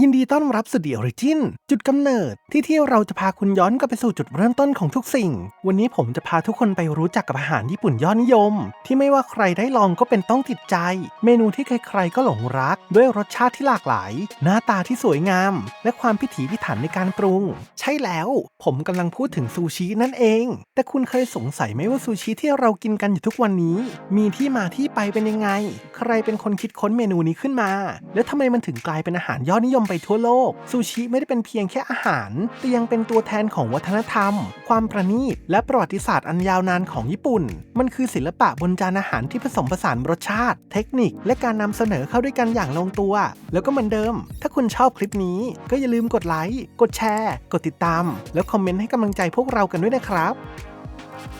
ยินดีต้อนรับสู่ The Origin จุดกำเนิด ที่ที่เราจะพาคุณย้อนกลับไปสู่จุดเริ่มต้นของทุกสิ่ง วันนี้ผมจะพาทุกคนไปรู้จักกับอาหารญี่ปุ่นยอดนิยม ที่ไม่ว่าใครได้ลองก็เป็นต้องติดใจ เมนูที่ใครๆก็หลงรัก ด้วยรสชาติที่หลากหลาย หน้าตาที่สวยงาม และความพิถีพิถันในการปรุง ใช่แล้ว ผมกำลังพูดถึงซูชินั่นเอง แต่คุณเคยสงสัยไหมว่าซูชิที่เรากินกันอยู่ทุกวันนี้ มีที่มาที่ไปเป็นยังไง ใครเป็นคนคิดค้นเมนูนี้ขึ้นมา และทำไมมันถึงกลายเป็นอาหารยอดนิยมไปทั่วโลก ซูชิไม่ได้เป็นเพียงแค่อาหาร แต่ยังเป็นตัวแทนของวัฒนธรรม ความประณีต และประวัติศาสตร์อันยาวนานของญี่ปุ่น มันคือศิลปะบนจานอาหารที่ผสมผสานรสชาติ เทคนิค และการนำเสนอเข้าด้วยกันอย่างลงตัว แล้วก็เหมือนเดิม ถ้าคุณชอบคลิปนี้ ก็อย่าลืมกดไลค์ กดแชร์ กดติดตาม แล้วคอมเมนต์ให้กำลังใจพวกเรากันด้วยนะครับ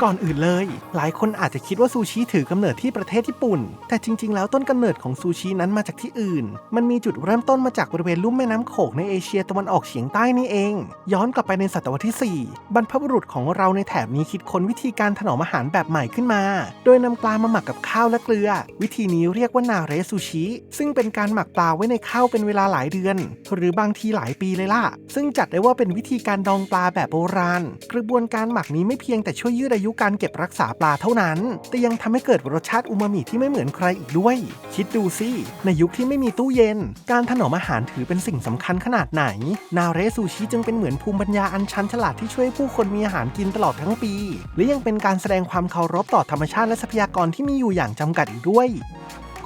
ก่อนอื่นเลย หลายคนอาจจะคิดว่าซูชิถือกำเนิดที่ประเทศญี่ปุ่น แต่จริง ๆ แล้วต้นกำเนิดของซูชินั้นมาจากที่อื่น มันมีจุดเริ่มต้นมาจากบริเวณลุ่มแม่น้ำโขงในเอเชียตะวันออกเฉียงใต้นี่เอง ย้อนกลับไปในศตวรรษที่ 4 บรรพบุรุษของเราในแถบนี้คิดค้นวิธีการถนอมอาหารแบบใหม่ขึ้นมา โดยนำปลามาหมักกับข้าวและเกลือ วิธีนี้เรียกว่านาเรซูชิ ซึ่งเป็นการหมักปลาไว้ในข้าวเป็นเวลาหลายเดือน หรือบางทีหลายปีเลยล่ะ ซึ่งจัดได้ว่าเป็นวิธีการดองปลาแบบโบราณ กระบวนการหมักนี้ไม่เพียงแต่ช่วยยืดอายุการเก็บรักษาปลาเท่านั้น แต่ยังทำให้เกิดรสชาติอูมามิที่ไม่เหมือนใครอีกด้วย คิดดูสิในยุคที่ไม่มีตู้เย็น การถนอมอาหารถือเป็นสิ่งสำคัญขนาดไหน นาเรซูชิจึงเป็นเหมือนภูมิปัญญาอันชันฉลาดที่ช่วยผู้คนมีอาหารกินตลอดทั้งปี และยังเป็นการแสดงความเคารพต่อธรรมชาติและทรัพยากรที่มีอยู่อย่างจำกัดอีกด้วย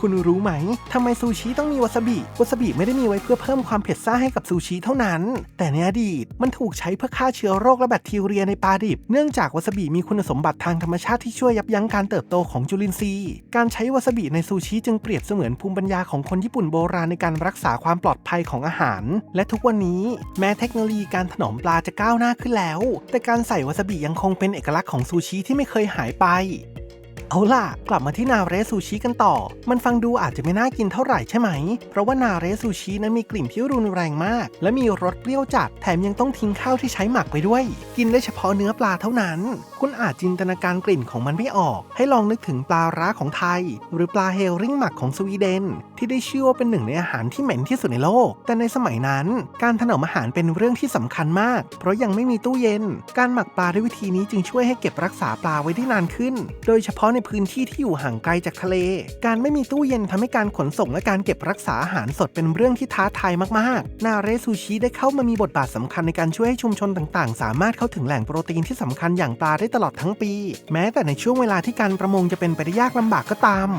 คุณรู้ไหมทำไมซูชิต้องมีวาซาบิ วาซาบิไม่ได้มีไว้เพื่อเพิ่มความเผ็ดซ่าให้กับซูชิเท่านั้น แต่ในอดีตมันถูกใช้เพื่อฆ่าเชื้อโรคและแบคทีเรียในปลาดิบ เนื่องจากวาซาบิมีคุณสมบัติทางธรรมชาติที่ช่วยยับยั้งการเติบโตของจุลินทรีย์ การใช้วาซาบิในซูชิจึงเปรียบเสมือนภูมิปัญญาของคนญี่ปุ่นโบราณในการรักษาความปลอดภัยของอาหาร และทุกวันนี้แม้เทคโนโลยีการถนอมปลาจะก้าวหน้าขึ้นแล้ว แต่การใส่วาซาบิยังคงเป็นเอกลักษณ์ของซูชิที่ไม่เคยหายไป เอาล่ะ กลับมาที่นาเรซูชิกันต่อ มันฟังดูอาจจะไม่น่ากินเท่าไหร่ใช่ไหม เพราะว่านาเรซูชินั้นมีกลิ่นที่รุนแรงมาก และมีรสเปรี้ยวจัด แถมยังต้องทิ้งข้าวที่ใช้หมักไปด้วย กินได้เฉพาะเนื้อปลาเท่านั้น คุณอาจจินตนาการกลิ่นของมันไม่ออก ให้ลองนึกถึงปลาร้าของไทย หรือปลาเฮลริงหมักของสวีเดน ที่ได้ชื่อว่าเป็นหนึ่งในอาหารที่เหม็นที่สุดในโลก แต่ในสมัยนั้น การถนอมอาหารเป็นเรื่องที่สำคัญมาก เพราะยังไม่มีตู้เย็น การหมักปลาด้วยวิธีนี้จึงช่วยให้เก็บรักษาปลาไว้ได้นานขึ้น โดยเฉพาะในพื้นที่ที่อยู่ห่างไกลจากทะเล การไม่มีตู้เย็นทำให้การขนส่งและการเก็บรักษาอาหารสดเป็นเรื่องที่ท้าทายมากๆ นาเรซูชิได้เข้ามามีบทบาทสำคัญในการช่วยให้ชุมชนต่างๆ สามารถเข้าถึงแหล่งโปรตีนที่สำคัญอย่างปลาได้ตลอดทั้งปี แม้แต่ในช่วงเวลาที่การประมงจะเป็นไปได้ยากลำบากก็ตาม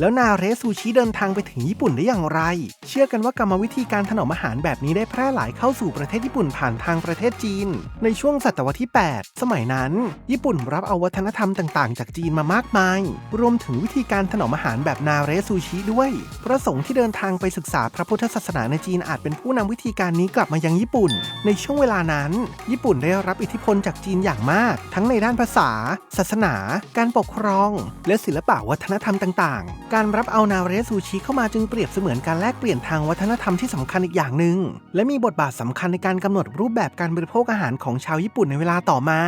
แล้วนาเรซูชิเดินทางไปถึงญี่ปุ่นได้อย่างไร เชื่อกันว่ากรรมวิธีการถนอมอาหารแบบนี้ได้แพร่หลายเข้าสู่ประเทศญี่ปุ่นผ่านทางประเทศจีน ในช่วงศตวรรษที่ 8 สมัยนั้น ญี่ปุ่นรับเอาวัฒนธรรมต่างๆ จากจีนมามากมาย รวมถึงวิธีการถนอมอาหารแบบนาเรซูชิด้วยพระสงฆ์ที่เดินทางไปศึกษาพระพุทธศาสนาในจีนอาจเป็นผู้นำวิธีการนี้กลับมายังญี่ปุ่น ในช่วงเวลานั้น ญี่ปุ่นได้รับอิทธิพลจากจีนอย่างมาก ทั้งในด้านภาษา ศาสนา การปกครอง และศิลปะวัฒนธรรมต่างๆการรับเอานาเรซูชิเข้ามาจึงเปรียบเสมือนการแลกเปลี่ยนทางวัฒนธรรมที่สำคัญอีกอย่างหนึ่งและมีบทบาทสำคัญในการกำหนดรูปแบบการบริโภคอาหารของชาวญี่ปุ่นในเวลาต่อมา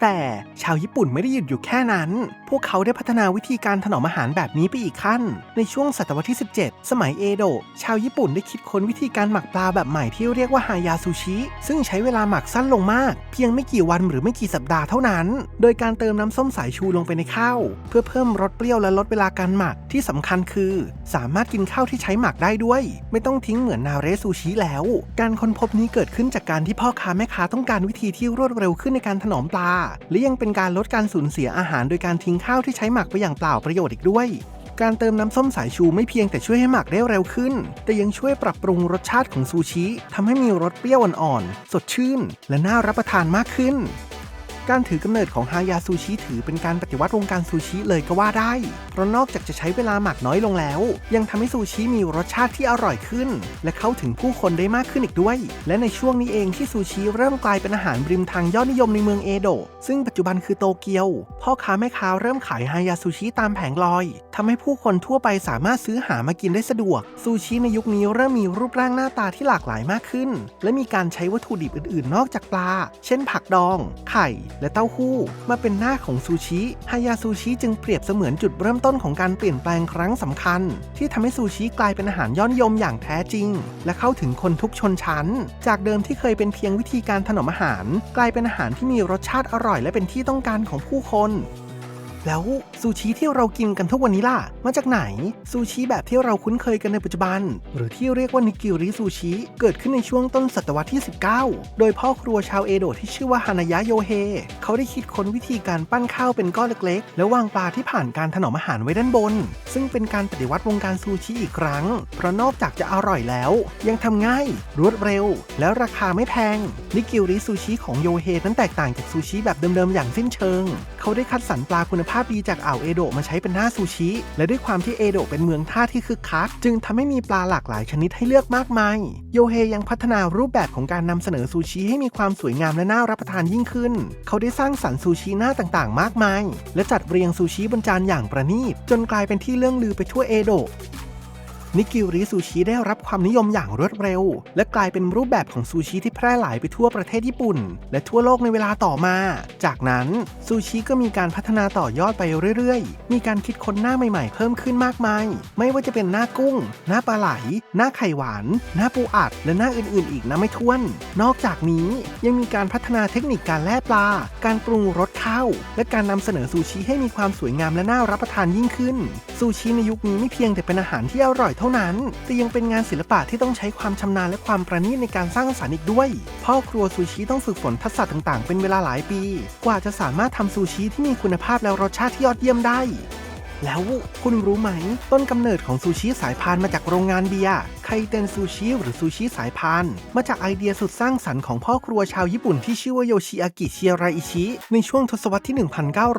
แต่ชาวญี่ปุ่นไม่ได้หยุดอยู่แค่นั้น พวกเขาได้พัฒนาวิธีการถนอมอาหารแบบนี้ไปอีกขั้น ในช่วงศตวรรษที่ 17 สมัยเอโดะ ชาวญี่ปุ่นได้คิดค้นวิธีการหมักปลาแบบใหม่ที่เรียกว่าฮายาซูชิ ซึ่งใช้เวลาหมักสั้นลงมาก เพียงไม่กี่วันหรือไม่กี่สัปดาห์เท่านั้น โดยการเติมน้ำส้มสายชูลงไปในข้าว เพื่อเพิ่มรสเปรี้ยวและลดเวลาการหมักที่สำคัญคือ สามารถกินข้าวที่ใช้หมักได้ด้วย ไม่ต้องทิ้งเหมือนนาเรซูชิแล้ว การค้นพบนี้เกิดขึ้นจากการที่พ่อค้าแม่ค้าต้องการวิธีที่รวดเร็วขึ้นในการถนอมปลาและยังเป็นการลดการสูญเสียอาหารโดยการทิ้งข้าวที่ใช้หมักไปอย่างเปล่าประโยชน์อีกด้วย การเติมน้ำส้มสายชูไม่เพียงแต่ช่วยให้หมักได้เร็วขึ้น แต่ยังช่วยปรับปรุงรสชาติของซูชิทำให้มีรสเปรี้ยวอ่อนๆสดชื่น และน่ารับประทานมากขึ้น การถือกำเนิดของฮายาซูชิถือเป็นการปฏิวัติวงการซูชิเลยก็ว่าได้ เพราะนอกจากจะใช้เวลาหมักน้อยลงแล้ว ยังทำให้ซูชิมีรสชาติที่อร่อยขึ้น และเข้าถึงผู้คนได้มากขึ้นอีกด้วย และในช่วงนี้เองที่ซูชิเริ่มกลายเป็นอาหารริมทางยอดนิยมในเมืองเอโดะซึ่งปัจจุบันคือโตเกียว พ่อค้าแม่ค้าเริ่มขายฮายาซูชิตามแผงลอยทำให้ผู้คนทั่วไปสามารถซื้อหามากินได้สะดวก ซูชิในยุคนี้เริ่มมีรูปร่างหน้าตาที่หลากหลายมากขึ้น และมีการใช้วัตถุดิบอื่นๆ นอกจากปลา เช่นผักดอง ไข่และเต้าหู้มาเป็นหน้าของซูชิฮายาซูชิจึงเปรียบเสมือนจุดเริ่มต้นของการเปลี่ยนแปลงครั้งสำคัญ ที่ทำให้ซูชิกลายเป็นอาหารยอดนิยมอย่างแท้จริง และเข้าถึงคนทุกชนชั้น จากเดิมที่เคยเป็นเพียงวิธีการถนอมอาหาร กลายเป็นอาหารที่มีรสชาติอร่อย และเป็นที่ต้องการของผู้คน แล้วซูชิที่เรากินกันทุกวันนี้ล่ะ มาจากไหน ซูชิแบบที่เราคุ้นเคยกันในปัจจุบัน หรือที่เรียกว่านิกิริซูชิเกิดขึ้นในช่วงต้นศตวรรษที่ 19 โดยพ่อครัวชาวเอโดะที่ชื่อว่าฮานายะโยเฮเขาได้คิดค้นวิธีการปั้นข้าวเป็นก้อนเล็กๆ แล้ววางปลาที่ผ่านการถนอมอาหารไว้ด้านบน ซึ่งเป็นการปฏิวัติวงการซูชิอีกครั้ง เพราะนอกจากจะอร่อยแล้ว ยังทำง่าย รวดเร็ว แล้วราคาไม่แพงนิกิริซูชิของโยเฮนั้นแตกต่างจากซูชิแบบเดิมๆอย่างสิ้นเชิงเขาได้คัดสรรปลาคุณภาพดีจากอ่าวเอโดะมาใช้เป็นหน้าซูชิ และด้วยความที่เอโดะเป็นเมืองท่าที่คึกคัก จึงทำให้มีปลาหลากหลายชนิดให้เลือกมากมาย โยเฮยังพัฒนารูปแบบของการนำเสนอซูชิให้มีความสวยงามและน่ารับประทานยิ่งขึ้น เขาได้สร้างสรรค์ซูชิหน้าต่างๆ มากมาย และจัดเรียงซูชิบนจานอย่างประณีตจนกลายเป็นที่เรื่องลือไปทั่วเอโดะ นิกิริซูชิได้รับความนิยมอย่างรวดเร็ว และกลายเป็นรูปแบบของซูชิที่แพร่หลายไปทั่วประเทศญี่ปุ่น และทั่วโลกในเวลาต่อมา จากนั้นซูชิก็มีการพัฒนาต่อยอดไปเรื่อยๆ มีการคิดค้นหน้าใหม่ๆ เพิ่มขึ้นมากมาย ไม่ว่าจะเป็นหน้ากุ้ง หน้าปลาไหล หน้าไข่หวาน หน้าปูอัด และหน้าอื่นๆ อีกนะไม่ถ้วน นอกจากนี้ยังมีการพัฒนาเทคนิคการแล่ปลา การปรุงรสข้าว และการนำเสนอซูชิให้มีความสวยงามและน่ารับประทานยิ่งขึ้น ซูชิในยุคนี้ไม่เพียงแต่เป็นอาหารที่อร่อยเท่านั้น แต่ยังเป็นงานศิลปะที่ต้องใช้ความชำนาญและความประณีตในการสร้างสรรค์อีกด้วย พ่อครัวซูชิต้องฝึกฝนทักษะต่างๆ เป็นเวลาหลายปี กว่าจะสามารถทำซูชิที่มีคุณภาพและรสชาติที่ยอดเยี่ยมได้แล้วคุณรู้ไหม ต้นกำเนิดของซูชิสายพานมาจากโรงงานเบียร์ ไคเตนซูชิหรือซูชิสายพานมาจากไอเดียสุดสร้างสรรค์ของพ่อครัวชาวญี่ปุ่นที่ชื่อว่าโยชิอากิเชียราอิชิ ในช่วงทศวรรษที่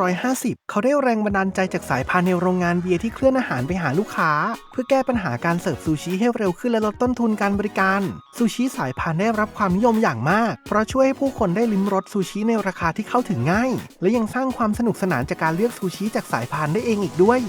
1950 เขาได้แรงบันดาลใจจากสายพานในโรงงานเบียร์ที่เคลื่อนอาหารไปหาลูกค้า เพื่อแก้ปัญหาการเสิร์ฟซูชิให้เร็วขึ้นและลดต้นทุนการบริการ ซูชิสายพานได้รับความนิยมอย่างมาก เพราะช่วยให้ผู้คนได้ลิ้มรสซูชิในราคาที่เข้าถึงง่าย และยังสร้างความสนุกสนานจากการเลือกซูชิจากสายพานได้เองอีกด้วย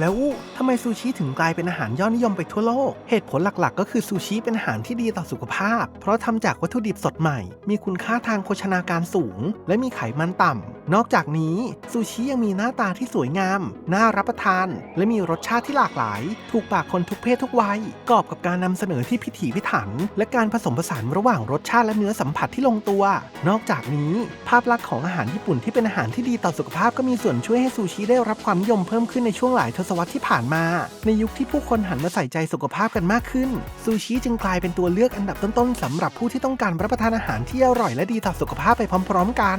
แล้วทำไมซูชิถึงกลายเป็นอาหารยอดนิยมไปทั่วโลก เหตุผลหลักๆ ก็คือซูชิเป็นอาหารที่ดีต่อสุขภาพ เพราะทำจากวัตถุดิบสดใหม่ มีคุณค่าทางโภชนาการสูง และมีไขมันต่ำ นอกจากนี้ซูชิยังมีหน้าตาที่สวยงาม น่ารับประทาน และมีรสชาติที่หลากหลาย ถูกปากคนทุกเพศทุกวัย กอบกับการนำเสนอที่พิถีพิถัน และการผสมผสานระหว่างรสชาติและเนื้อสัมผัสที่ลงตัว นอกจากนี้ ภาพลักษณ์ของอาหารญี่ปุ่นที่เป็นอาหารที่ดีต่อสุขภาพก็มีส่วนช่วยให้ซูชิได้รับความนิยมเพิ่มขึ้นในช่วงหลายทศวรรษที่ผ่านมา ในยุคที่ผู้คนหันมาใส่ใจสุขภาพกันมากขึ้น ซูชิจึงกลายเป็นตัวเลือกอันดับต้นๆสำหรับผู้ที่ต้องการรับประทานอาหารที่อร่อยและดีต่อสุขภาพไปพร้อม ๆ กัน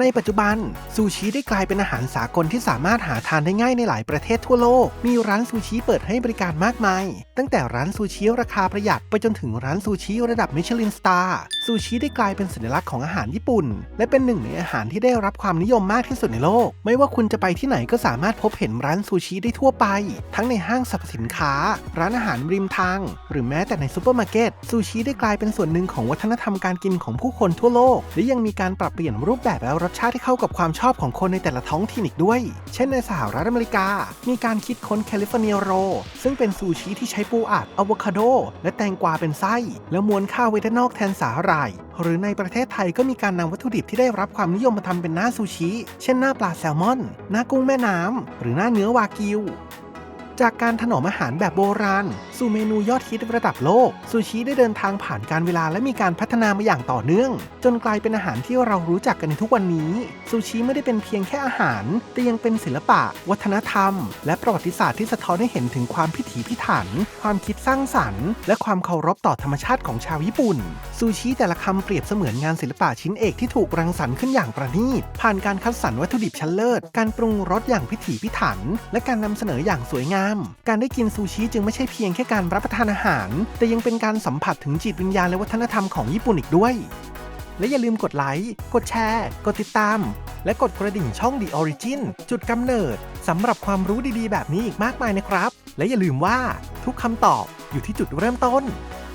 ในปัจจุบัน ซูชิได้กลายเป็นอาหารสากลที่สามารถหาทานได้ง่ายในหลายประเทศทั่วโลก มีร้านซูชิเปิดให้บริการมากมาย ตั้งแต่ร้านซูชิราคาประหยัดไปจนถึงร้านซูชิระดับมิชลินสตาร์ ซูชิได้กลายเป็นสัญลักษณ์ของอาหารญี่ปุ่น และเป็นหนึ่งในอาหารที่ได้รับความนิยมมากที่สุดในโลก ไม่ว่าคุณจะไปที่ไหนก็สามารถพบเห็นร้านซูชิได้ทั่วไป ทั้งในห้างสรรพสินค้า ร้านอาหารริมทาง หรือแม้แต่ในซูเปอร์มาร์เก็ต ซูชิได้กลายเป็นส่วนหนึ่งของวัฒนธรรมการกินของผู้คนทั่วโลก และยังมีการปรับเปลี่ยนรูปแบบและรสชาติที่เข้ากับความชอบของคนในแต่ละท้องถิ่นอีกด้วย เช่นในสหรัฐอเมริกา มีการคิดค้นแคลิฟอร์เนียโร ซึ่งเป็นซูชิที่ใช้ปูอัดอะโวคาโด และแตงกวาเป็นไส้ แล้วม้วนข้าวไว้ด้านนอกแทนสาหร่าย หรือในประเทศไทยก็มีการนำวัตถุดิบที่ได้รับความนิยมมาทำเป็นหน้าซูชิ เช่นหน้าปลาแซลมอน หน้ากุ้งแม่น้ำหรือหน้าเนื้อวากิว จากการถนอมอาหารแบบโบราณสู่เมนูยอดฮิตระดับโลก ซูชิได้เดินทางผ่านการเวลาและมีการพัฒนามาอย่างต่อเนื่อง จนกลายเป็นอาหารที่เรารู้จักกันในทุกวันนี้ ซูชิไม่ได้เป็นเพียงแค่อาหาร แต่ยังเป็นศิลปะ วัฒนธรรม และประวัติศาสตร์ที่สะท้อนให้เห็นถึงความพิถีพิถัน ความคิดสร้างสรรค์ และความเคารพต่อธรรมชาติของชาวญี่ปุ่น ซูชิแต่ละคำเปรียบเสมือนงานศิลปะชิ้นเอกที่ถูกรังสรรค์ขึ้นอย่างประณีต ผ่านการคัดสรรวัตถุดิบชั้นเลิศ การปรุงรสอย่างพิถีพิถัน และการนำเสนออย่างสวยงาม การได้กินซูชิจึงไม่ใช่เพียงแค่การรับประทานอาหาร แต่ยังเป็นการสัมผัสถึงจิตวิญญาณและวัฒนธรรมของญี่ปุ่นอีกด้วย และอย่าลืมกดไลค์ กดแชร์ กดติดตาม และกดกระดิ่งช่อง The Origin จุดกำเนิดสำหรับความรู้ดีๆ แบบนี้อีกมากมายนะครับ และอย่าลืมว่าทุกคำตอบอยู่ที่จุดเริ่มต้น